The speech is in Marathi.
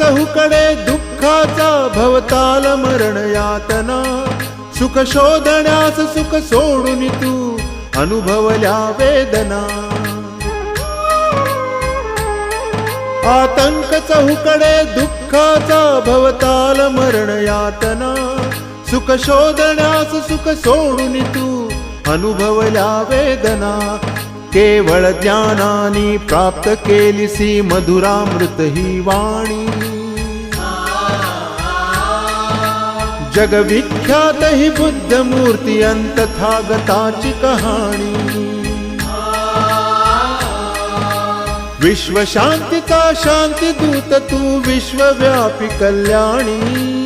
हुकडे दुःखाचा भवताल मरण यातना. सुख शोधण्यास सुख सोडून तू अनुभवल्या वेदना. आतंक चहुकडे दुःखाचा भवताल मरण यातना. सुख शोधण्यास सुख सोडून तू अनुभवल्या वेदना. केवळ ज्ञानाने प्राप्त केलीसी मधुरामृत ही वाणी. जगविख्यात ही बुद्ध मूर्ती अंतथागताची कहाणी. विश्व शांतीचा शांती दूत तू विश्वव्यापी कल्याणी.